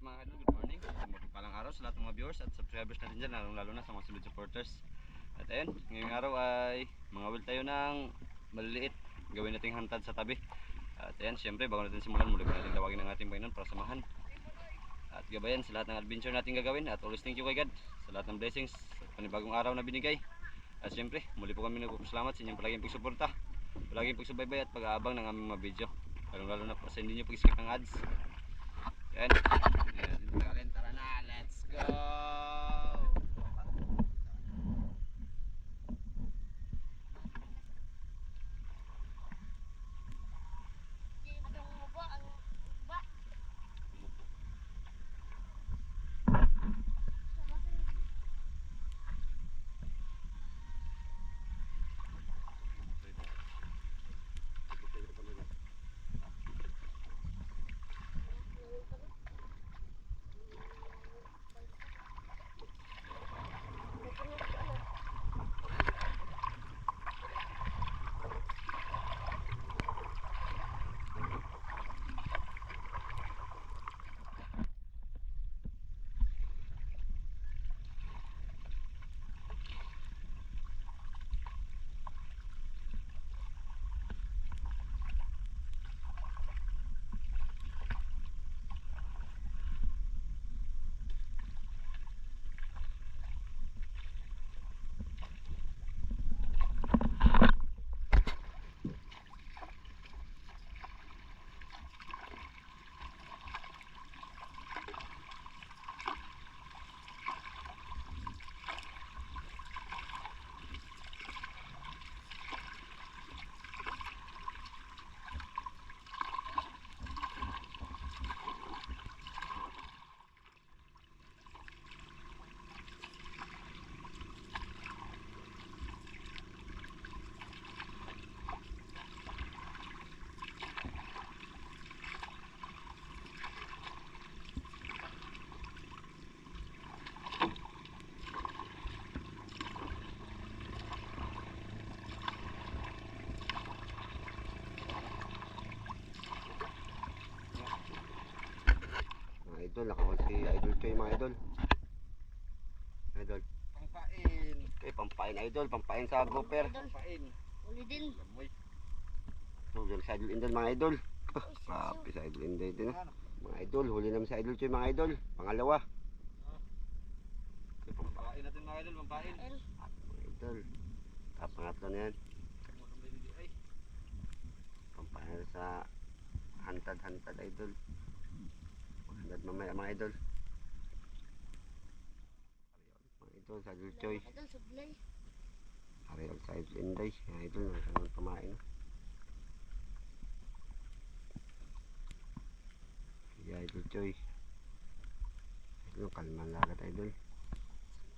lahat mga idol, good morning. Mapagpalang araw sa lahat ng mga viewers at subscribers natin dyan, lalong lalo na sa mga solid supporters. At ayun, ngayong araw ay mga will tayo ng maliliit. Gawin nating hantad sa tabi. At ayun, syempre bago natin simulan, muli ko natin tawagin ng ating Panginoon para samahan. At gabayan sa lahat ng adventure natin gagawin. At always thank you kay God sa lahat ng blessings sa panibagong araw na binigay. At syempre, muli po kami nagpapasalamat sa inyong palaging pagsuporta. Palaging pagsubaybay at pag-aabang ng aming mga video. Lalong lalo na po sa hindi nyo pag-skip ng ads. Yan. Yan. Tara na, let's go! Idol, nakakon si Idol Choy mga idol. Idol. Pangpain. Okay, pampain idol, pampain sa grouper. Pangpain. Uli din. Lamoy. Huli sa Idol Indol mga idol. Grabe sa Idol Indol din. ah. Mga idol, huli naman sa Idol Choy mga idol. Pangalawa. Okay, pam- Pangpain natin mga idol, pangpain. mga idol. Ah, pangatlo na yan. Pampain sa hantad-hantad idol. Hantad mamaya mga idol. Mga idol sa Idol Choy. Ito, sublay. Ariel sa Idol Inday. Mga idol, nasa pamain. Kaya Idol Choy. Idol, kalman lagat idol.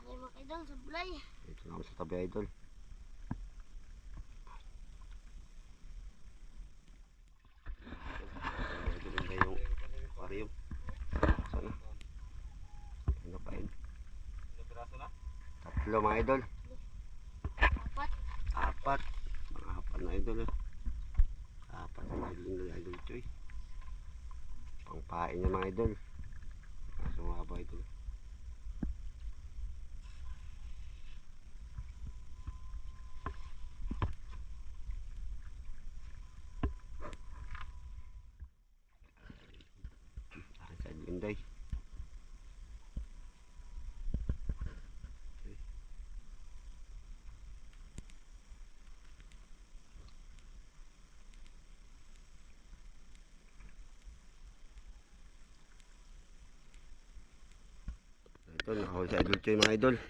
Ay, mga idol, sublay. Dito na ako sa tabi idol. Idol Inday yung aquarium. Sana. Ano pa yun? ilang piraso na? Tatlo mga idol. Apat. Apat. Mga apat na idol eh. Apat na idol Inday idol Choy. Pangpain niya mga idol. Kaso mga ba idol. Akin sa idol Inday. Idol, nakahuli sa idol Choy mga idol.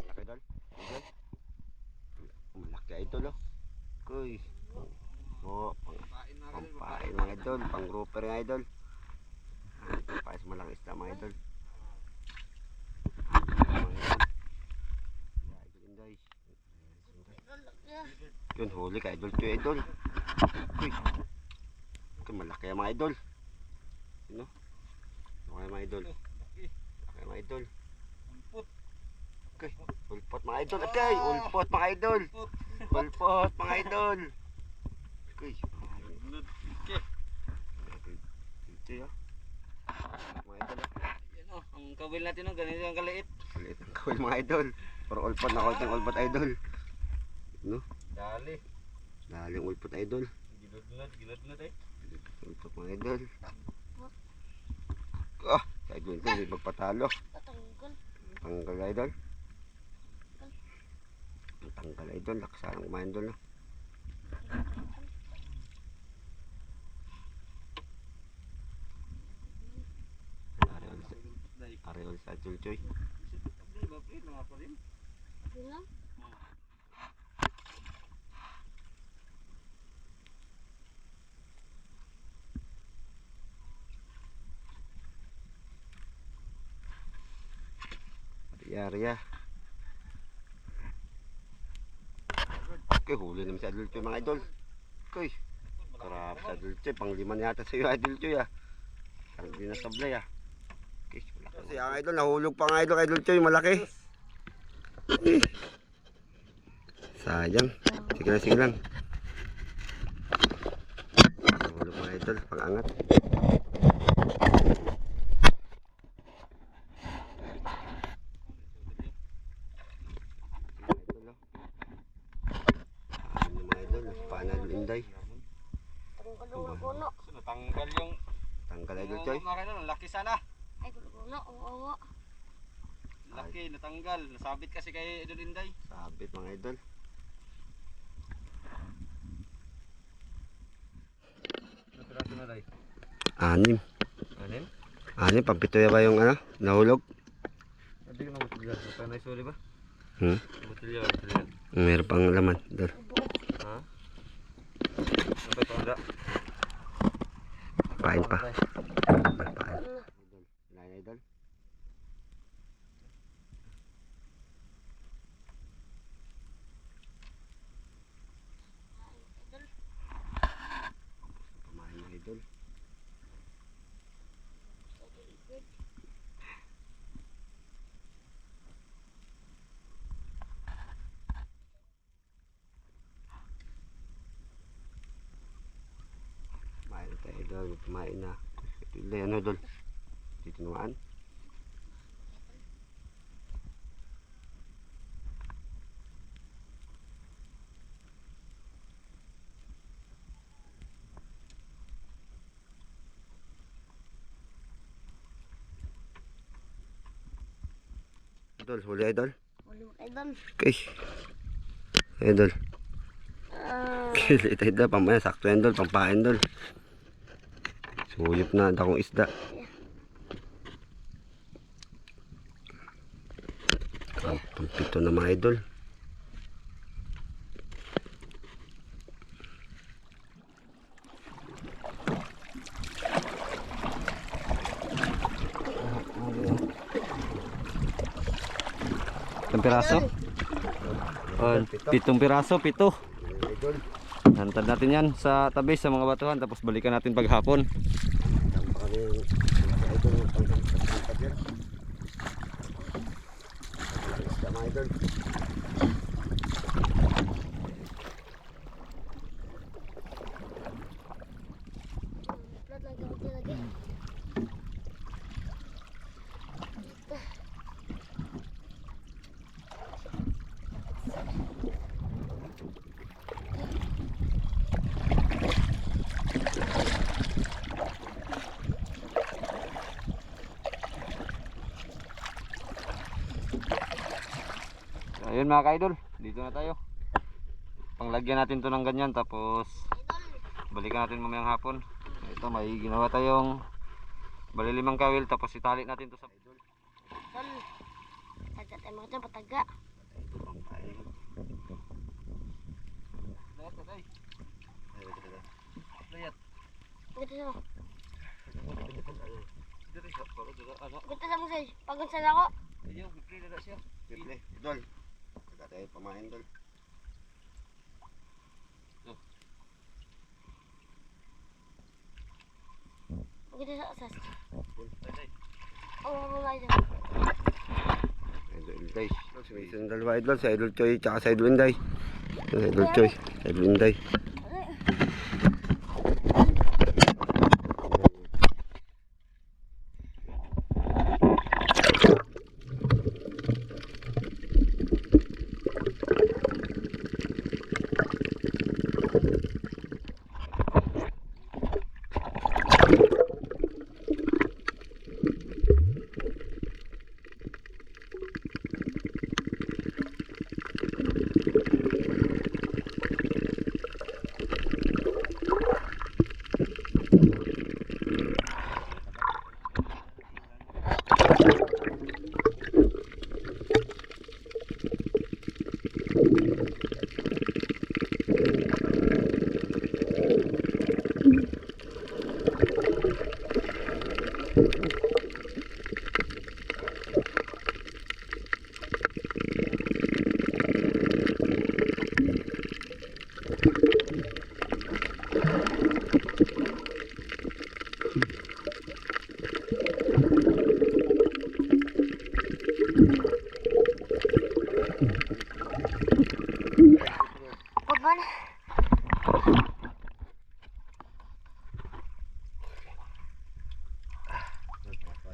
Malaki idol. Idol. Malaki idol oh. Kuy. Oo, pang, Pangpain mga idol, pampain mga idol, pang grouper mga idol. Ah, Pampain sa malaking isda mga idol. Mga idol. Yeah, idol Inday. Idol, yeah. Yun, huli ka idol Choy idol. Kuy. Kuy, malaki ang mga idol. Yun oh. Malaki mga idol. Malaki mga idol. Ulpot. Okay, ulpot mga idol. Okay, ulpot mga idol. Ulpot mga idol. Okay. Blood. Okay. Choy oh. Mga idol oh. Yan oh, ang kawil natin oh, ganito ang kaliit. Maliit ang kawil mga idol. Pero ulpot na konting ulpot idol. No? Dali. Daling ulpot idol. Ginudnod, ginudnod eh. Ulpot mga idol. Ah, sa idol ko, hindi magpatalo. Patanggal. Tanggal idol. Ang tanggal idol, laksa ng mga idol no. Ariol sa, Dahil ariol sa idol choy. Di ba, pre? Mga pa rin. Bilang. Riya, riya. Okay, huli naman si Idol Choy mga idol. Okay. Karap sa Idol Choy. Panglima na yata sa iyo Idol Choy ah. Parang di nasablay ah. Okay, malaki. Kasi ang idol, nahulog pa nga idol Idol Choy. Malaki. Sayang. Sige lang, sige lang. Nahulog mga idol. Pag-angat. Idol, oh. Ano mga idol, panal inday. Tanggal ng kuno. So, natanggal yung... Tanggal Choy. Mga kailan, ang laki sana. Ay, kuno. Oo. Laki, natanggal. Nasabit kasi kay Idol Inday. Sabit mga idol. Natiraso na day. Anim. Anin? Anim, pampito ya ba yung ano, nahulog? Hindi ko na botilya. Ito na isuli ba? Hmm? Botilya, botilya. Meron pang laman. Idol. Ha? Ano ba ito? Handa? Pain pa. Pain. Lain idol. Pamain mga idol. Kumain idol. Kumain na. Ito yung ano. Dito naman. Idol, huli idol. Mo idol. Okay. Idol. Ah. Kilit idol, pamaya sakto idol, pampain idol. Suyop na akong isda. Pampito na mga idol. Itong piraso? Oh, pitong piraso, pito. Hantad natin yan sa tabi sa mga batuhan tapos balikan natin paghapon. Whoa. Ayun mga ka-idol, dito na tayo. Panglagyan natin to ng ganyan tapos balikan natin mamayang hapon. Ito may ginawa tayong bali limang kawil tapos itali natin to sa Idol. Taga tayo mga pataga. Layat na day. Layat. Gito sa Dito sa sa mga Pagod sana ako. Ayaw, bigli na siya. Pipli, idol. Taga tayo pamain idol. Gito sa asas. Day, day. Oo, mga idol. Idol Inday. Sumisun yung dalawa idol. Si Idol Choy tsaka si Idol Inday.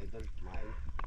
Idol, kumain.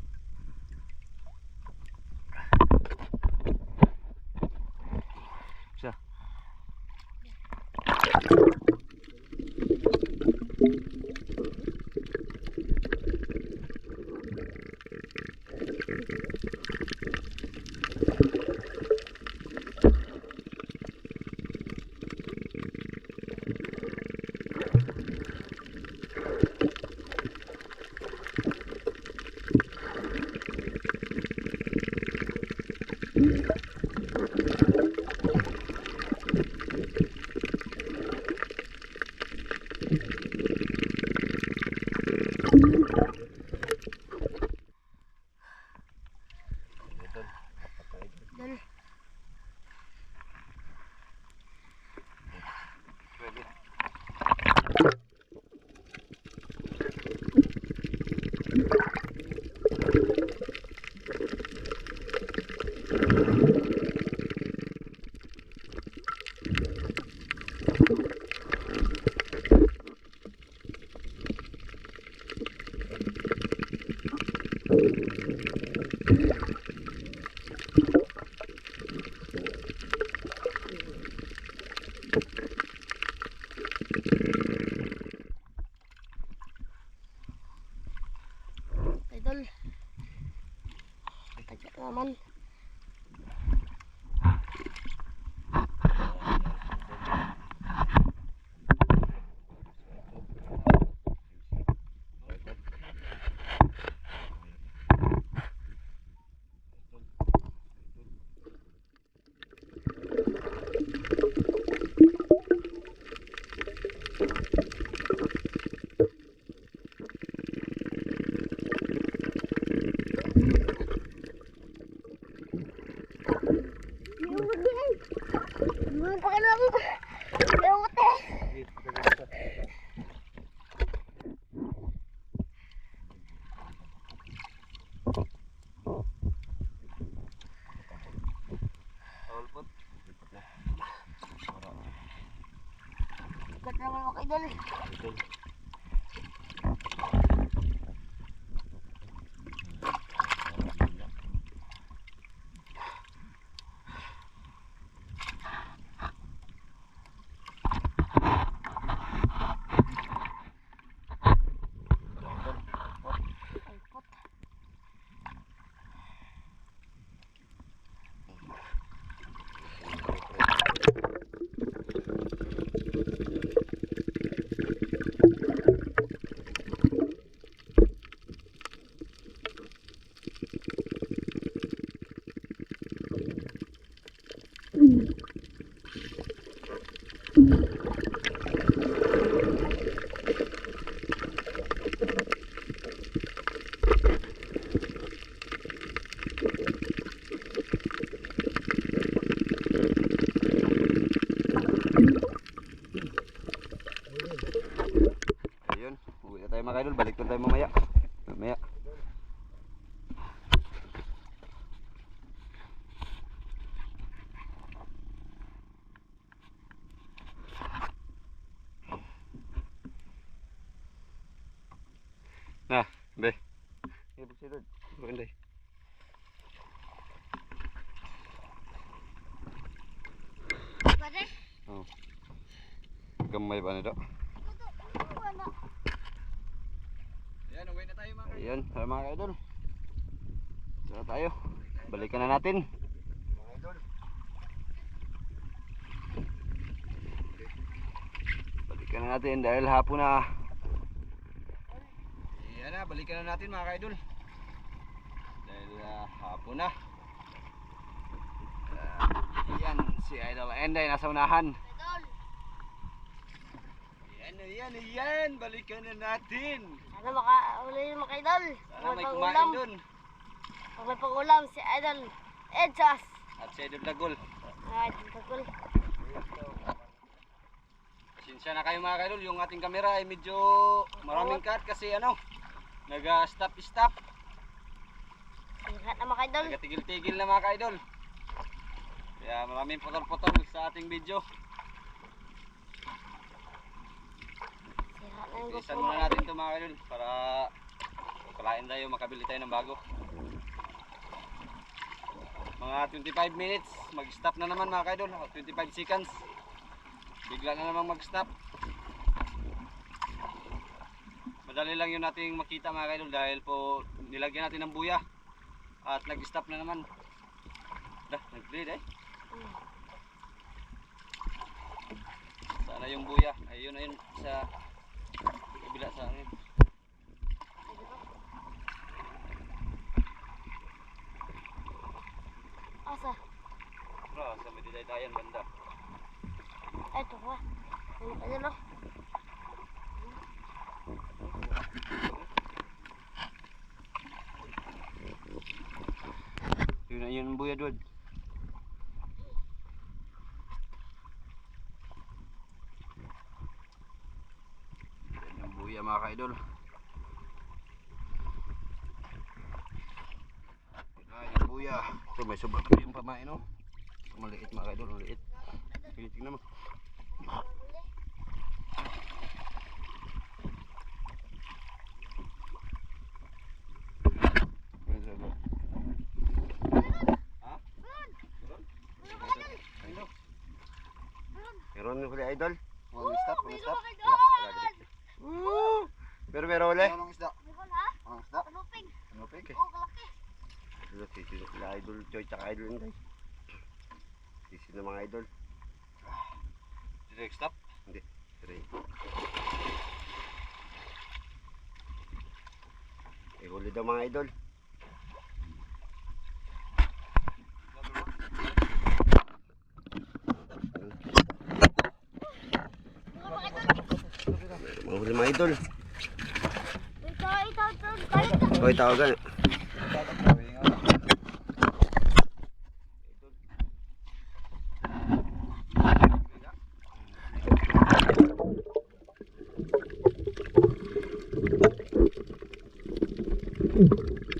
Apat na idol. Dal. Pwede. Idol. Tagya naman. Yung pakilam. Yung ute. Tawal po. Ikat naman mga idol. Ay, pot. Ayun, uwi na tayo mga idol. Balik na tayo mamaya. Mamaya. Na, be. Ibig si Lord. Maganda eh. Pwede? Ba nito? Wala. Ayan, uwi na tayo mga Ayan, tara mga idol. Tara tayo. Balikan na natin. Mga idol. Balikan na natin dahil hapon na. Ayan na, balikan na natin mga idol. Dahil ah, hapon na. Ah, Ayan, si Idol Enday nasa unahan. Idol. Ayan, ayan, ayan. Balikan na natin. Sana makauli yung mga idol. Sana may kumain ulam. dun. Pag may pag-ulam si Idol. Edjas. At si Idol Dagol. Ay, tagol. Pasensya na kayo mga idol. Yung ating kamera ay medyo marami naming cut kasi ano, nag-stop stop, Sira na mga idol. nagatigil-tigil na mga ka-idol. Kaya maraming putol-putol sa ating video. Sira na yung Bilisan muna natin ito mga idol para kalain tayo, makabili tayo ng bago. Mga 25 minutes, mag-stop na naman mga idol, 25 seconds. Bigla na namang mag-stop. Madali lang yun nating makita mga idol dahil po nilagyan natin ng buya at nag-stop na naman. Dah, nag-bleed eh. Hmm. Sana yung buya. Ayun, ayun sa kabila sa akin. Asa? Bro, sa banda. Eto ka. Ayun, ayun o. Yun ang buya doon. Yan yung buya mga ka-idol. Yan yung buya. Ito may sobrang pa yung pamain no. Maliit mga ka-idol, maliit. Tingnan mo. Ayun, sa baba. Ha? Ayun. Meron na huli idol. Walang stop, walang stop. Wala, wala dito. Woo! Pero meron huli. Walang isda. Bigol ha? Walang isda. Kanuping. Ano pa eh? Oh, kalaki. Sino sino sila idol Choy tsaka idol Inday. Sisi na mga idol. Direct stop. Three. Eh, huli daw mga idol. Mga huli mga idol. Ito, ito, ito. Balik ka. Hoy, Mm-hmm.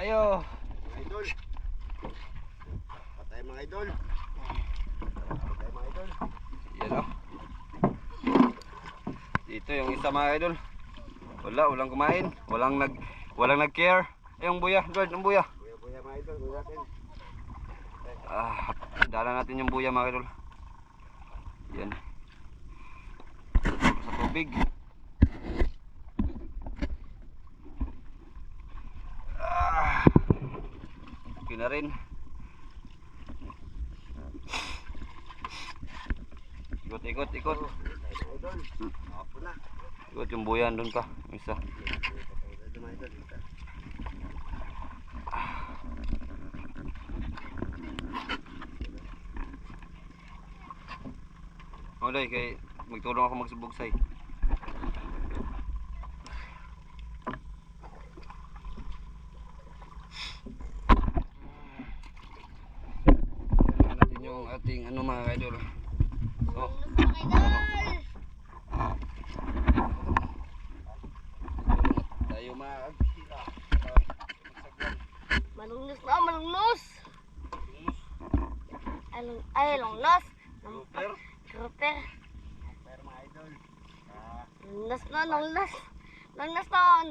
Tayo. Mga idol. Patay mga idol. Patay mga idol. Yan o. Dito yung isa mga idol. Wala, walang kumain. Walang nag walang nag-care. Ay, yung buya, Lord, yung buya. Buya buya mga idol. Buya natin. Ah, dala natin yung buya mga idol. Yan. Sa tubig. Rin. Ikot, ikot, ikot. Ikot yung buyan doon. Yung Isa. Oday, kay magtulong ako magsubugsay. Tingnan natin yung ating ano mga idol. Oh, Mga idol. tayo mga Malungnos na, malungnos. Ay, lung- ay, lungnos. Grouper. Grouper. Pero mga idol. Ah, Lungnos na, lungnos. Lungnos na.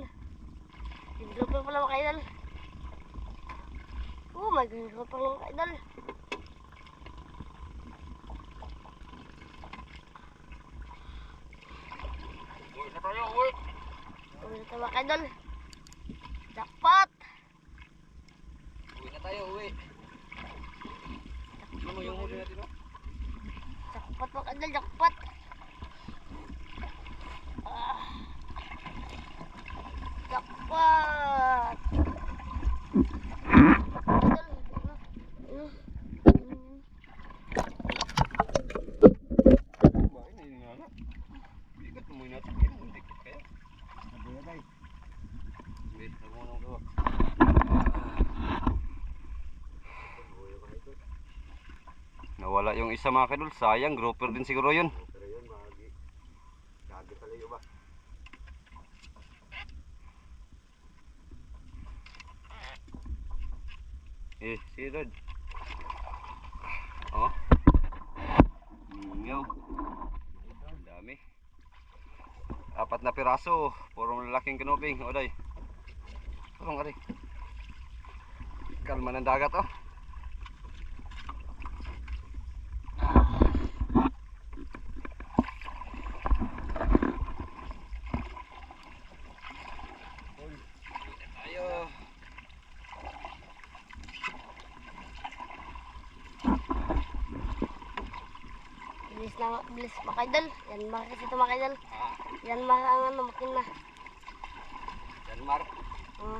Pala mga idol. Oh my god, grouper lang mga idol. Uy, na tayo, uy. Uwi na tayo mga idol. Jackpot. Uwi na tayo, uwi. Ano mo yung huli natin, no? Jackpot mga idol, jackpot. Ah. Jackpot. Idol, ano? Ano? Mm. Bahay na yun nga na. Bigat mo yun natin. Kaya naman dikit kaya. nabuya guys. Wait, nagmunong ko. Buya mga idol. Nawala yung isa mga kadol. Sayang, grouper din siguro yun. Pero yun, magi. Gagi pala yun ba? Eh, si Rod. Oh. Mingaw. Dami. Apat na piraso. Puro lalaking kanuping. Oday. Purong ari. Kalma ng dagat oh. Tayo. Na, bilis mga idol. Yan mga kasi ito mga idol. Yan mga ang ano, makina. Denmark. Uh,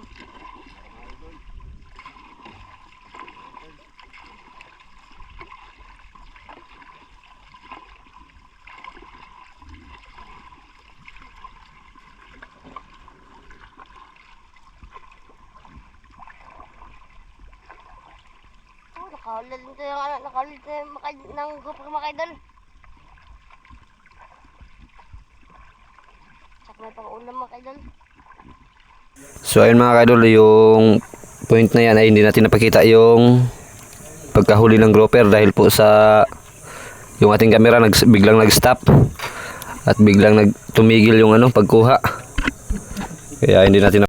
oh, din ito yung nakahulad ito yung mga, ng ng mga idol. May pang-ulam. So ayun mga kadol, yung point na yan ay hindi natin napakita yung pagkahuli ng grouper dahil po sa yung ating camera nag, biglang nag-stop at biglang nagtumigil yung ano pagkuha. Kaya hindi natin